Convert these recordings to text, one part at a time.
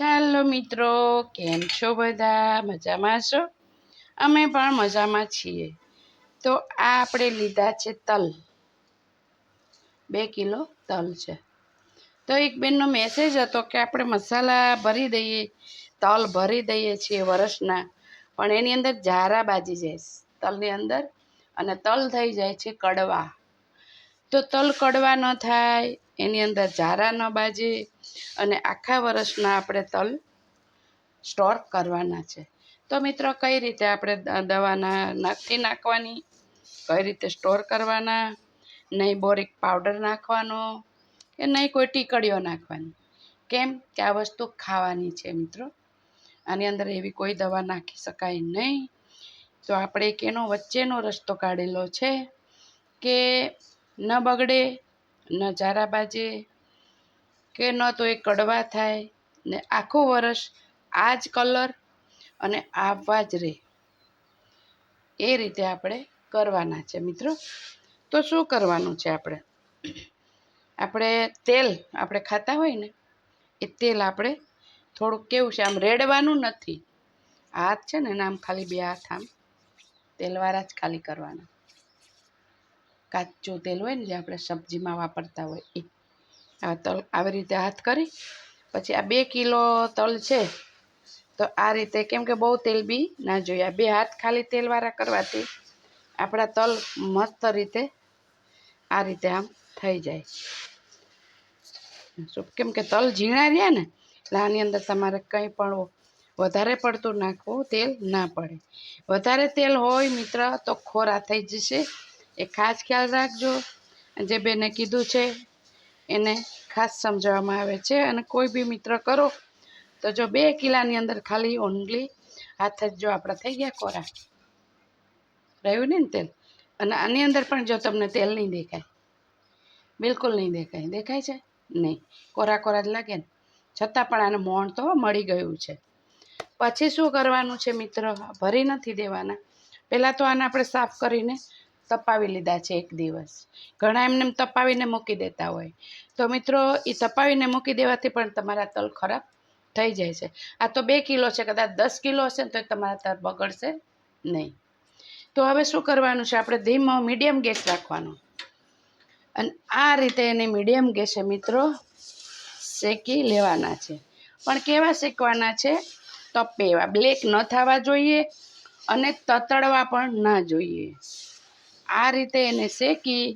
ચાલો મિત્રો, કેમ છો બધા? મજામાં છો? અમે પણ મજામાં છીએ. તો આ આપણે લીધા છે તલ. બે કિલો તલ છે. તો એક બેનનો મેસેજ હતો કે આપણે મસાલા ભરી દઈએ, તલ ભરી દઈએ છીએ વરસના પણ એની અંદર ઝારા બાજી જાય તલની અંદર, અને તલ થઈ જાય છે કડવા. તો તલ કડવા ન થાય એની અંદર ઝારા ન બાજે અને આખા વર્ષના આપણે તલ સ્ટોર કરવાના છે. તો મિત્રો, કઈ રીતે આપણે દવાના નાખી નાખવાની? કઈ રીતે સ્ટોર કરવાના? નહીં બોરિક પાવડર નાખવાનો કે નહીં કોઈ ટીકડીઓ નાખવાની? કેમ કે આ વસ્તુ ખાવાની છે મિત્રો. આની અંદર એવી કોઈ દવા નાખી શકાય નહીં. તો આપણે એક એનો વચ્ચેનો રસ્તો કાઢેલો છે કે ન બગડે ન ઝારા બાજે કે ન તો એ કડવા થાય ને આખું વરસ આ જ કલર અને આવવા જ રહે એ રીતે આપણે કરવાના છે મિત્રો. તો શું કરવાનું છે આપણે? આપણે તેલ આપણે ખાતા હોય ને, એ તેલ આપણે થોડુંક કેવું છે, આમ રેડવાનું નથી. હાથ છે ને આમ ખાલી બે હાથ આમ તેલવાળા જ ખાલી કરવાના. કાચું તેલ હોય ને જે આપણે સબ્જીમાં વાપરતા હોય એ આ તલ આવી રીતે હાથ કરી, પછી આ બે કિલો તલ છે, તો આ રીતે કેમ કે બહુ તેલ બી ના જોઈએ. આ બે હાથ ખાલી તેલવાળા કરવાથી આપણા તલ મસ્ત રીતે આ રીતે આમ થઈ જાય. કેમ કે તલ ઝીણા રહ્યા ને, એટલે આની અંદર તમારે કંઈ પણ વધારે પડતું નાખવું તેલ ના પડે. વધારે તેલ હોય મિત્ર તો ખોરા થઈ જશે. એ ખાસ ખ્યાલ રાખજો. જે બેને કીધું છે, એને ખાસ સમજાવવામાં આવે છે. અને કોઈ બી મિત્ર કરો, તો જો બે કિલાની અંદર ખાલી ઓનલી હાથ જ જો આપણા થઈ ગયા કોરા. રહ્યું ને તેલ? અને આની અંદર પણ જો તમને તેલ નહીં દેખાય. બિલકુલ નહીં દેખાય. દેખાય છે? નહીં. કોરા કોરા જ લાગે ને. છતાં પણ આને મોણ તો મળી ગયું છે. પછી શું કરવાનું છે મિત્ર? ભરી નથી દેવાના. પહેલાં તો આને આપણે સાફ કરીને તપાવી લીધા છે એક દિવસ. ઘણા એમને એમ તપાવીને મૂકી દેતા હોય. તો મિત્રો એ તપાવીને મૂકી દેવાથી પણ તમારા તલ ખરાબ થઈ જાય છે. આ તો બે કિલો છે, કદાચ દસ કિલો હશે ને તો તમારા તલ બગડશે નહીં. તો હવે શું કરવાનું છે? આપણે ધીમો મીડિયમ ગેસ રાખવાનો. અને આ રીતે એને મીડિયમ ગેસે મિત્રો શેકી લેવાના છે. પણ કેવા શેકવાના છે? તપે એવા બ્લેક ન થવા જોઈએ અને તતડવા પણ ના જોઈએ. આ રીતે એને શેકી,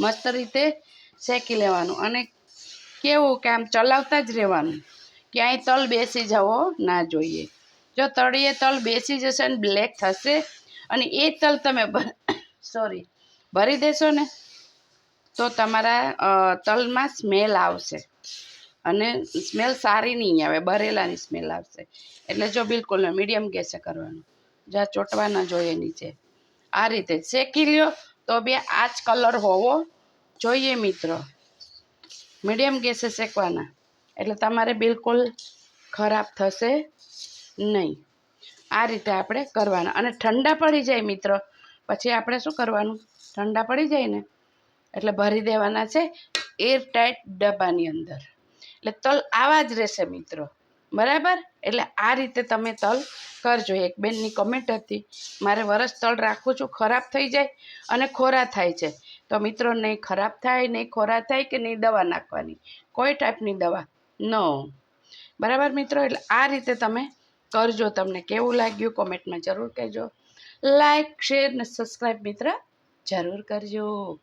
મસ્ત રીતે શેકી લેવાનું. અને કેવું કે આમ ચલાવતા જ રહેવાનું. ક્યાંય તલ બેસી જવો ના જોઈએ. જો તળીએ તલ બેસી જશે ને બ્લેક થશે અને એ તલ તમે સોરી, ભરી દેશો ને, તો તમારા તલમાં સ્મેલ આવશે. અને સ્મેલ સારી નહીં આવે, બરેલાની સ્મેલ આવશે. એટલે જો બિલકુલ મીડિયમ ગેસે કરવાનું. જ્યાં ચોંટવા ન જોઈએ નીચે. આ રીતે શેકી લ્યો તો બી આ જ કલર હોવો જોઈએ મિત્રો. મીડિયમ ગેસે શેકવાના. એટલે તમારે બિલકુલ ખરાબ થશે નહીં. આ રીતે આપણે કરવાના. અને ઠંડા પડી જાય મિત્રો. પછી આપણે શું કરવાનું? ઠંડા પડી જાય ને? એટલે ભરી દેવાના છે એર ટાઈટ ડબ્બાની અંદર. એટલે તલ આવા જ રહેશે મિત્રો. બરાબર? એટલે આ રીતે તમે તલ કરજો. એક બેનની કમેન્ટ હતી, મારે વરસ તલ રાખું છું, ખરાબ થઈ જાય અને ખોરા થાય છે. તો મિત્રો, નહીં ખરાબ થાય, નહીં ખોરા થાય કે નહીં દવા નાખવાની? કોઈ ટાઈપની દવા. નો બરાબર મિત્રો? એટલે આ રીતે તમે કરજો તમને કેવું લાગ્યું કોમેન્ટમાં જરૂર કહેજો. લાઈક શેર ને સબસ્ક્રાઈબ મિત્ર જરૂર કરજો.